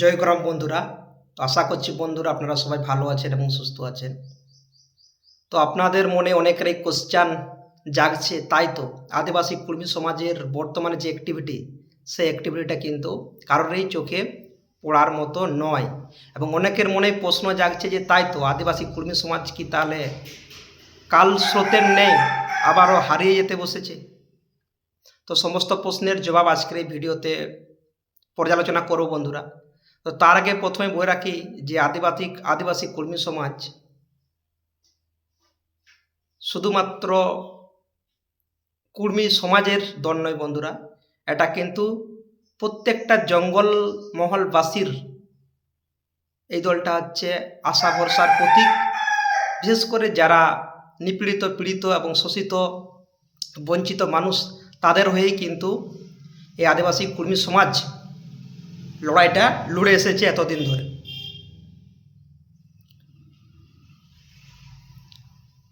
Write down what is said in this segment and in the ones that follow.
জয়গ্রাম বন্ধুরা। তো আশা করছি বন্ধুরা আপনারা সবাই ভালো আছেন এবং সুস্থ আছেন। তো আপনাদের মনে অনেকেরই কোশ্চান জাগছে, তাই তো আদিবাসী কুর্মী সমাজের বর্তমানে যে অ্যাক্টিভিটি সেই অ্যাক্টিভিটিটা কিন্তু কারোরই চোখে পড়ার মতো নয়। এবং অনেকের মনে প্রশ্ন জাগছে যে, তাই তো আদিবাসী কুর্মী সমাজ কি তাহলে কাল স্রোতের নেই, আবারও হারিয়ে যেতে বসেছে? তো সমস্ত প্রশ্নের জবাব আজকের এই ভিডিওতে পর্যালোচনা করব বন্ধুরা। তো তার আগে প্রথমে বলে রাখি যে আদিবাসী আদিবাসী কর্মী সমাজ শুধুমাত্র কুর্মী সমাজের দল নয় বন্ধুরা, এটা কিন্তু প্রত্যেকটা জঙ্গল মহলবাসীর এই দলটা হচ্ছে আশা ভরসার প্রতীক। বিশেষ করে যারা নিপীড়িত, পীড়িত এবং শোষিত, বঞ্চিত মানুষ, তাদের হয়েই কিন্তু এই আদিবাসী কর্মী সমাজ লড়াইটা লড়ে এসেছে এতদিন ধরে।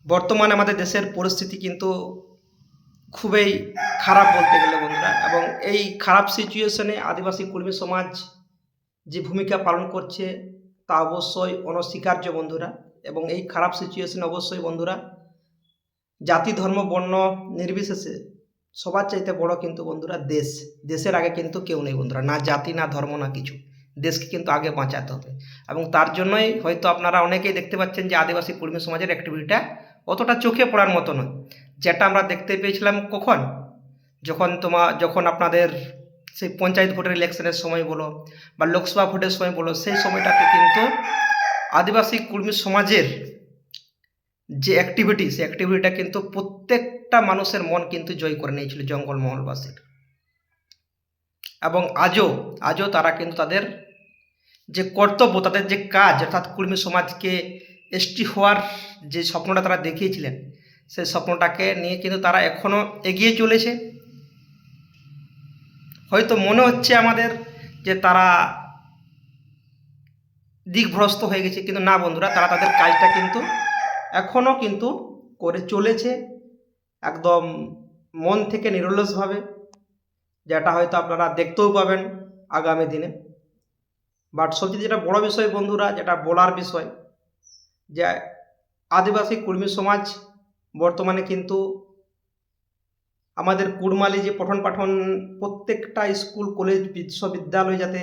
বর্তমানে আমাদের দেশের পরিস্থিতি কিন্তু খুবই খারাপ বলতে গেলে বন্ধুরা, এবং এই খারাপ সিচুয়েশনে আদিবাসী কর্মী সমাজ যে ভূমিকা পালন করছে তা অবশ্যই অনস্বীকার্য বন্ধুরা, এবং এই খারাপ সিচুয়েশনে অবশ্যই বন্ধুরা, জাতি, ধর্ম, বর্ণ নির্বিশেষে সবার চাইতে বড় কিন্তু বন্ধুরা দেশ। দেশের আগে কিন্তু কেউ নেই বন্ধুরা, না জাতি, না ধর্ম, না কিছু। দেশকে কিন্তু আগে বাঁচাতে হবে। এবং তার জন্যই হয়তো আপনারা অনেকেই দেখতে পাচ্ছেন যে আদিবাসী কর্মী সমাজের অ্যাক্টিভিটিটা অতটা চোখে পড়ার মতো নয়। যেটা আমরা দেখতে পেয়েছিলাম কখন? যখন তোমার যখন আপনাদের সেই পঞ্চায়েত ভোটের ইলেকশনের সময় বলো বা লোকসভা ভোটের সময় বলো, সেই সময়টাতে কিন্তু আদিবাসী কর্মী সমাজের যে অ্যাক্টিভিটি সেই অ্যাক্টিভিটিটা কিন্তু প্রত্যেকটা মানুষের মন কিন্তু জয় করে নিয়েছিল জঙ্গলমহলবাসীর। এবং আজও আজও তারা কিন্তু তাদের যে কর্তব্য, তাদের যে কাজ, অর্থাৎ কর্মী সমাজকে এসটি হওয়ার যে স্বপ্নটা তারা দেখিয়েছিলেন, সেই স্বপ্নটাকে নিয়ে কিন্তু তারা এখনও এগিয়ে চলেছে। হয়তো মনে হচ্ছে আমাদের যে তারা দিকভ্রস্ত হয়ে গেছে, কিন্তু না বন্ধুরা, তারা তাদের কাজটা কিন্তু এখনও কিন্তু করে চলেছে, একদম মন থেকে নিরলসভাবে যেটা হয়তো আপনারা দেখতেও পাবেন আগামী দিনে। বাট সবচেয়ে যেটা বড় বিষয় বন্ধুরা, যেটা বলার বিষয়, যে আদিবাসী কর্মী সমাজ বর্তমানে কিন্তু আমাদের কুড়মালি যে পঠন পাঠন প্রত্যেকটা স্কুল, কলেজ, বিশ্ববিদ্যালয় যাতে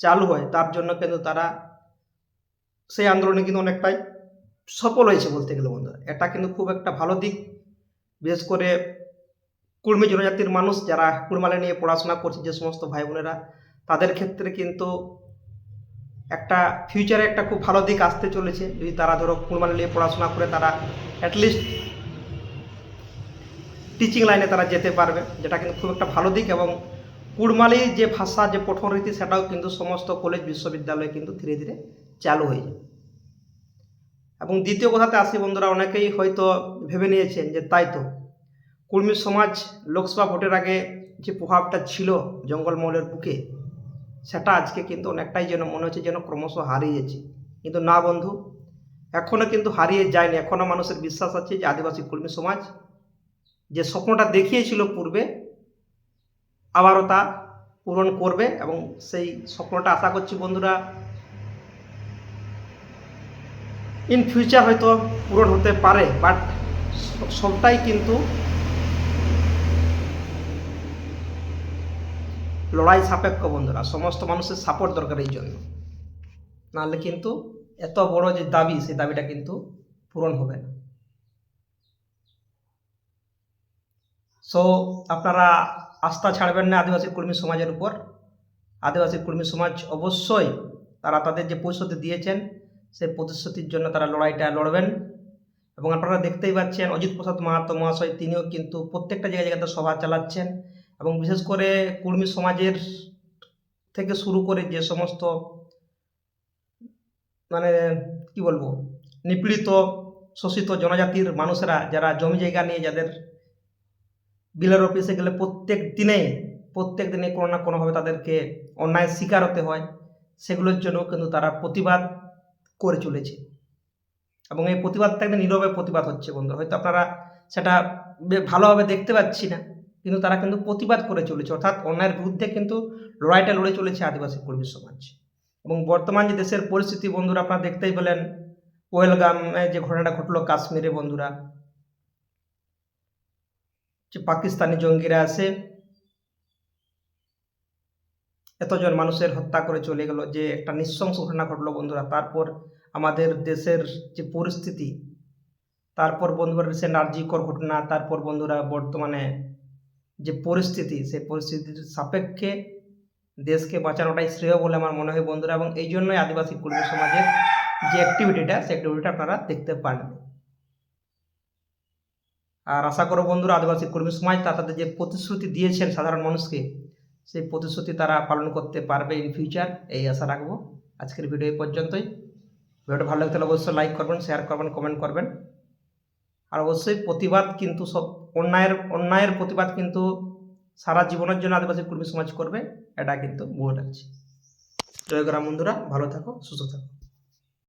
চালু হয়, তার জন্য কিন্তু তারা সেই আন্দোলনে কিন্তু অনেকটাই সফল হয়েছে বলতে গেলে বন্ধুরা। এটা কিন্তু খুব একটা ভালো দিক। বিশেষ করে কুর্মী জনজাতির মানুষ যারা কুড়মালে নিয়ে পড়াশোনা করছে, যে সমস্ত ভাই বোনেরা তাদের ক্ষেত্রে কিন্তু একটা ফিউচারে একটা খুব ভালো দিক আসতে চলেছে। যদি তারা ধরো কুড়মালে নিয়ে পড়াশোনা করে তারা অ্যাটলিস্ট টিচিং লাইনে তারা যেতে পারবে, যেটা কিন্তু খুব একটা ভালো দিক এবং কুড়মালি যে ভাষা, যে পঠন রীতি সেটাও কিন্তু সমস্ত কলেজ বিশ্ববিদ্যালয়ে কিন্তু ধীরে ধীরে চালু হয়ে যায় এবং দ্বিতীয় কথাতে আসি, বন্ধুরা, অনেকেই হয়তো ভেবে নিয়েছেন যে তাই তো। কুর্মী সমাজ লোকসভা ভোটের আগে যে প্রভাবটা ছিল জঙ্গলমহলের বুকে, সেটা আজকে কিন্তু অনেকটাই যেন মনে হচ্ছে যেন ক্রমশ হারিয়ে যাচ্ছে কিন্তু না, বন্ধু এখনও কিন্তু হারিয়ে যায়নি। এখনও মানুষের বিশ্বাস আছে যে আদিবাসী কর্মী সমাজ যে স্বপ্নটা দেখিয়েছিল পূর্বে, আবারও তা পূরণ করবে এবং সেই স্বপ্নটা আশা করছি, বন্ধুরা ইন ফিউচার হয়তো পূরণ হতে পারে বাট সবটাই কিন্তু লড়াই সাপেক্ষ বন্ধুরা, সমস্ত মানুষের সাপোর্ট দরকার এই জন্য। নাহলে কিন্তু এত বড় যে দাবি, সেই দাবিটা কিন্তু পূরণ হবে না। সো আপনারা আস্থা ছাড়বেন না আদিবাসী কর্মী সমাজের উপর। আদিবাসী কর্মী সমাজ অবশ্যই তারা তাদের যে প্রতিশ্রুতি দিয়েছেন সেই প্রতিশ্রুতির জন্য তারা লড়াইটা লড়বেন। এবং আপনারা দেখতেই পাচ্ছেন, অজিত প্রসাদ মাহাতো মহাশয় তিনিও কিন্তু প্রত্যেকটা জায়গায় জায়গাতে সভা চালাচ্ছেন এবং বিশেষ করে কর্মী সমাজের থেকে শুরু করে যে সমস্ত মানে কি বলব, নিপীড়িত, শোষিত জনজাতির মানুষেরা যারা জমি জায়গা নিয়ে যাদের বিলের অফিসে গেলে প্রত্যেক দিনে প্রত্যেক দিনে কোনো না কোনোভাবে তাদেরকে অন্যায় শিকার হতে হয়, সেগুলোর জন্য কিন্তু তারা প্রতিবাদ করে চলেছে। এবং এই প্রতিবাদটা একদম নীরবে প্রতিবাদ হচ্ছে বন্ধু হয়তো আপনারা সেটা ভালোভাবে দেখতে পাচ্ছি না, কিন্তু তারা কিন্তু প্রতিবাদ করে চলেছে। অর্থাৎ অন্যায়ের বিরুদ্ধে কিন্তু লড়াইটা লড়ে চলেছে আদিবাসী কর্মী সমাজ। এবং বর্তমান যে দেশের পরিস্থিতি বন্ধুরা, আপনারা দেখতেই পেলেন ওয়েলগামে যে ঘটনাটা ঘটলো কাশ্মীরে বন্ধুরা। যে পাকিস্তানি জঙ্গিরা আসে এতজন মানুষের হত্যা করে চলে গেল যে একটা নিঃশংস ঘটনা ঘটলো বন্ধুরা। তারপর আমাদের দেশের যে পরিস্থিতি, তারপর বন্ধুরা রিসেন্ট আরজিকর ঘটনা, তারপর বন্ধুরা বর্তমানে যে পরিস্থিতি, সেই পরিস্থিতির সাপেক্ষে দেশকে বাঁচানোটাই শ্রেয় বলে আমার মনে হয় বন্ধুরা এবং এই জন্যই আদিবাসী কর্মী সমাজের যে অ্যাক্টিভিটিটা সেই অ্যাক্টিভিটিটা আপনারা দেখতে পান। আর আশা করো বন্ধুরা আদিবাসী কর্মী সমাজ তা তাদের যে প্রতিশ্রুতি দিয়েছেন সাধারণ মানুষকে সেই প্রতিশ্রুতি তারা পালন করতে পারবে ইন ফিউচার এই আশা রাখব। আজকের ভিডিও এই পর্যন্তই। ভিডিওটা ভালো লাগলে অবশ্যই লাইক করবেন শেয়ার করবেন কমেন্ট করবেন। আর অবশ্যই প্রতিবাদ কিন্তু সব অন্যায়ের অন্যায়ের প্রতিবাদ কিন্তু সারা জীবনের জন্য আদিবাসী কর্মী সমাজ করবে, এটা কিন্তু ভুল আছে জয়গ্রাম বন্ধুরা, ভালো থাকো, সুস্থ থাকো।